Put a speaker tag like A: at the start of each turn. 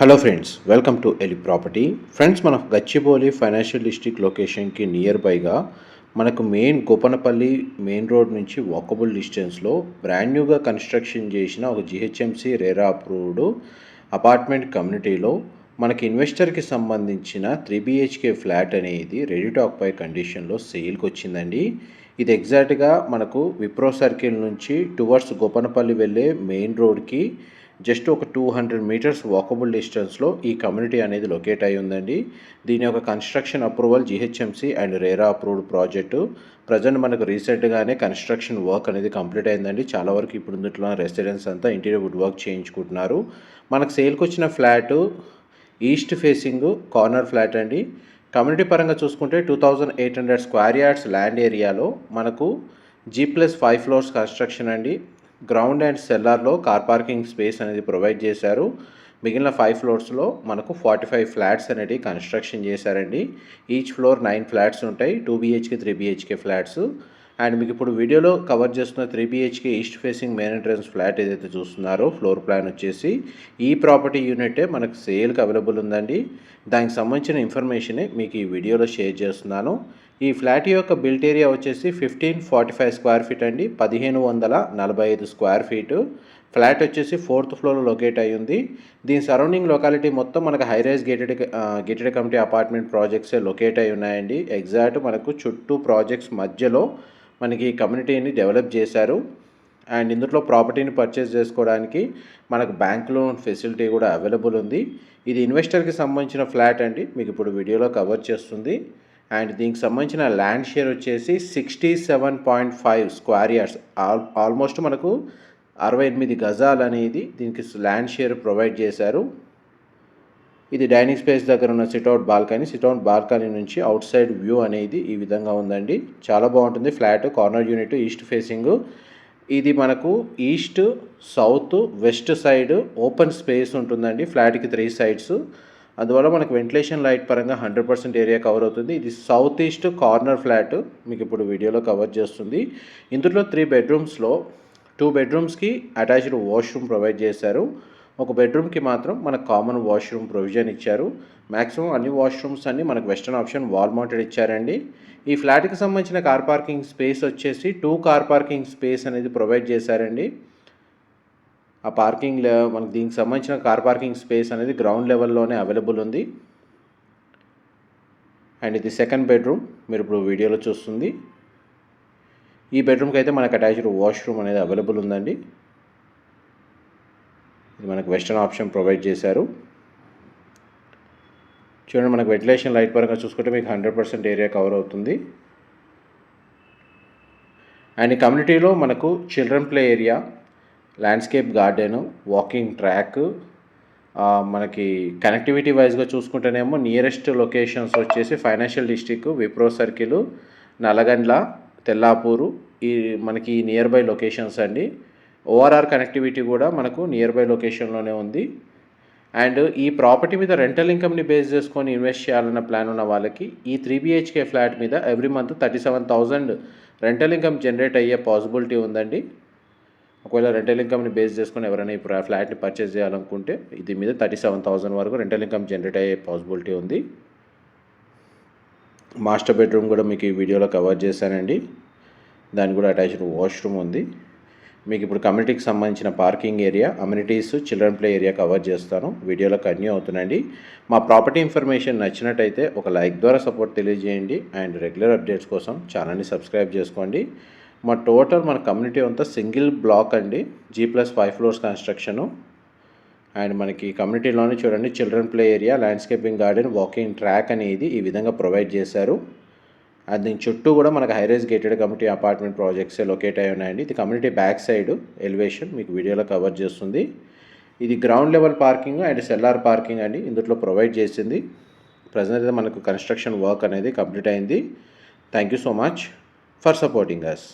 A: Hello friends welcome to Eli property friends మన Gachibowli financial district లొకేషన్కి near బైగా మనకు మెయిన్ గోపనపల్లి మెయిన్ రోడ్ నుంచి వాకబుల్ డిస్టెన్స్లో బ్రాండ్ న్యూగా కన్స్ట్రక్షన్ చేసిన ఒక జిహెచ్ఎంసీ రేరా అప్రూవ్డ్ అపార్ట్మెంట్ కమ్యూనిటీలో మనకి ఇన్వెస్టర్కి సంబంధించిన త్రీ బిహెచ్కే ఫ్లాట్ అనేది రెడీ టు ఆక్యుపై కండిషన్లో సేల్కి వచ్చిందండి. ఇది ఎగ్జాక్ట్గా మనకు విప్రో సర్కిల్ నుంచి టువర్డ్స్ గోపనపల్లి వెళ్ళే మెయిన్ రోడ్కి జస్ట్ ఒక టూ హండ్రెడ్ మీటర్స్ వాకబుల్ డిస్టెన్స్లో ఈ కమ్యూనిటీ అనేది లొకేట్ అయి ఉందండి. దీని యొక్క construction approval GHMC and RERA approved project. Present మనకు రీసెంట్గానే కన్స్ట్రక్షన్ వర్క్ అనేది కంప్లీట్ అయిందండి. చాలా వరకు ఇప్పుడు ఇందులో రెసిడెన్స్ అంతా ఇంటీరియర్ వుడ్ వర్క్ చేయించుకుంటున్నారు. మనకు సేల్కి వచ్చిన flat east facing corner flat అండి. కమ్యూనిటీ పరంగా చూసుకుంటే two thousand eight hundred square yards land ఏరియాలో మనకు G plus five floors construction అండి. గ్రౌండ్ అండ్ సెల్లార్లో కార్ పార్కింగ్ స్పేస్ అనేది ప్రొవైడ్ చేశారు. మిగిలిన ఫైవ్ ఫ్లోర్స్లో మనకు ఫార్టీ ఫైవ్ ఫ్లాట్స్ అనేవి కన్స్ట్రక్షన్ చేశారండి. ఈచ్ ఫ్లోర్ నైన్ ఫ్లాట్స్ ఉంటాయి. Two BHK three BHK flats and మీకు ఇప్పుడు వీడియోలో కవర్ చేస్తున్న three BHK east facing main entrance flat ఏదైతే చూస్తున్నారో ఫ్లోర్ ప్లాన్ వచ్చేసి ఈ ప్రాపర్టీ యూనిటే మనకు సేల్కి అవైలబుల్ ఉందండి. దానికి సంబంధించిన ఇన్ఫర్మేషనే మీకు ఈ వీడియోలో షేర్ చేస్తున్నాను. ఈ ఫ్లాట్ యొక్క బిల్ట్ ఏరియా వచ్చేసి fifteen forty five square feet అండి పదిహేను వందల నలభై ఐదు స్క్వేర్ ఫీటు. ఫ్లాట్ వచ్చేసి ఫోర్త్ ఫ్లోర్లో లొకేట్ అయ్యి ఉంది. దీని సరౌండింగ్ లొకాలిటీ మొత్తం మనకు highrise gated gated community apartment ప్రాజెక్ట్సే locate అయి ఉన్నాయండి. ఎగ్జాక్ట్ మనకు చుట్టూ ప్రాజెక్ట్స్ మధ్యలో మనకి కమ్యూనిటీని డెవలప్ చేశారు. అండ్ ఇందులో ప్రాపర్టీని పర్చేస్ చేసుకోవడానికి మనకు బ్యాంక్ లోన్ ఫెసిలిటీ కూడా అవైలబుల్ ఉంది. ఇది ఇన్వెస్టర్కి సంబంధించిన ఫ్లాట్ అండి. మీకు ఇప్పుడు వీడియోలో కవర్ చేస్తుంది. అండ్ దీనికి సంబంధించిన ల్యాండ్ షేర్ వచ్చేసి sixty seven point five square yards all almost మనకు అరవై ఎనిమిది గజాలు అనేది దీనికి ల్యాండ్ షేర్ ప్రొవైడ్ చేశారు. ఇది డైనింగ్ స్పేస్ దగ్గర ఉన్న sit out balcony. Sit out balcony నుంచి అవుట్ సైడ్ వ్యూ అనేది ఈ విధంగా ఉందండి. చాలా బాగుంటుంది. Flat corner unit east facing ఇది మనకు east south west side open space ఉంటుందండి. ఫ్లాట్కి త్రీ సైడ్స్ అందువల్ల మనకు వెంటిలేషన్ లైట్ పరంగా హండ్రెడ్ పర్సెంట్ ఏరియా కవర్ అవుతుంది. ఇది సౌత్ ఈస్ట్ కార్నర్ ఫ్లాట్ మీకు ఇప్పుడు వీడియోలో కవర్ చేస్తుంది. ఇందులో త్రీ బెడ్రూమ్స్లో టూ బెడ్రూమ్స్కి అటాచ్డ్ వాష్రూమ్ ప్రొవైడ్ చేశారు. ఒక బెడ్రూమ్కి మాత్రం మనకు కామన్ వాష్రూమ్ ప్రొవిజన్ ఇచ్చారు. మ్యాక్సిమం అన్ని వాష్రూమ్స్ అన్ని మనకు వెస్టర్న్ ఆప్షన్ వాల్ మౌంటెడ్ ఇచ్చారండి. ఈ ఫ్లాట్కి సంబంధించిన కార్ పార్కింగ్ స్పేస్ వచ్చేసి టూ కార్ పార్కింగ్ స్పేస్ అనేది ప్రొవైడ్ చేశారండి. ఆ పార్కింగ్ మనకి దీనికి సంబంధించిన కార్ పార్కింగ్ స్పేస్ అనేది గ్రౌండ్ లెవెల్లోనే అవైలబుల్ ఉంది. అండ్ ఇది సెకండ్ బెడ్రూమ్ మీరు ఇప్పుడు వీడియోలో చూస్తుంది. ఈ బెడ్రూమ్కి అయితే మనకు అటాచ్డ్ వాష్రూమ్ అనేది అవైలబుల్ ఉందండి. ఇది మనకు వెస్టర్న్ ఆప్షన్ ప్రొవైడ్ చేశారు. చూడండి మనకు వెంటిలేషన్ లైట్ పరంగా చూసుకుంటే మీకు హండ్రెడ్ పర్సెంట్ ఏరియా కవర్ అవుతుంది. అండ్ ఈ కమ్యూనిటీలో మనకు children play area landscape garden walking track మనకి కనెక్టివిటీ వైజ్గా చూసుకుంటేనేమో నియరెస్ట్ లొకేషన్స్ వచ్చేసి financial district Wipro circle Nallagandla Tellapur ఈ మనకి నియర్ బై లొకేషన్స్ అండి. ఓఆర్ఆర్ కనెక్టివిటీ కూడా మనకు నియర్ బై లొకేషన్లోనే ఉంది. అండ్ ఈ ప్రాపర్టీ మీద రెంటల్ ఇన్కమ్ని బేస్ చేసుకొని ఇన్వెస్ట్ చేయాలన్న ప్లాన్ ఉన్న వాళ్ళకి ఈ త్రీ బిహెచ్కే ఫ్లాట్ మీద every month thirty seven thousand rental income generate అయ్యే పాసిబిలిటీ ఉందండి. ఒకవేళ రెంటల్ ఇన్కమ్ని బేస్ చేసుకొని ఎవరైనా ఇప్పుడు ఆ ఫ్లాట్ని పర్చేస్ చేయాలనుకుంటే ఇది మీద థర్టీ సెవెన్ థౌసండ్ వరకు రెంటల్ ఇన్కమ్ జనరేట్ అయ్యే పాసిబిలిటీ ఉంది. మాస్టర్ బెడ్రూమ్ కూడా మీకు ఈ వీడియోలో కవర్ చేశానండి. దానికి కూడా అటాచ్డ్ వాష్రూమ్ ఉంది. మీకు ఇప్పుడు కమ్యూనిటీకి సంబంధించిన parking area amenities children play area cover చేస్తాను. వీడియోలో కన్యూ అవుతుందండి. మా ప్రాపర్టీ ఇన్ఫర్మేషన్ నచ్చినట్టయితే ఒక లైక్ ద్వారా సపోర్ట్ తెలియజేయండి. అండ్ రెగ్యులర్ అప్డేట్స్ కోసం ఛానల్ని సబ్స్క్రైబ్ చేసుకోండి. మా టోటల్ మన కమ్యూనిటీ అంతా సింగిల్ బ్లాక్ అండి. G plus five floors construction. And మనకి కమ్యూనిటీలోనే చూడండి children play area landscaping garden walking track అనేది ఈ విధంగా ప్రొవైడ్ చేశారు. అది దీని చుట్టూ కూడా మనకు హైరేజ్ గేటెడ్ కమిటీ అపార్ట్మెంట్ ప్రాజెక్ట్సే లొకేట్ అయి ఉన్నాయండి. ఇది కమ్యూనిటీ బ్యాక్ సైడ్ ఎలివేషన్ మీకు వీడియోలో కవర్ చేస్తుంది. ఇది ground level parking and cellar parking అండి. ఇందులో ప్రొవైడ్ చేసింది. ప్రజెంట్ అయితే మనకు కన్స్ట్రక్షన్ వర్క్ అనేది కంప్లీట్ అయింది. Thank you so much for supporting us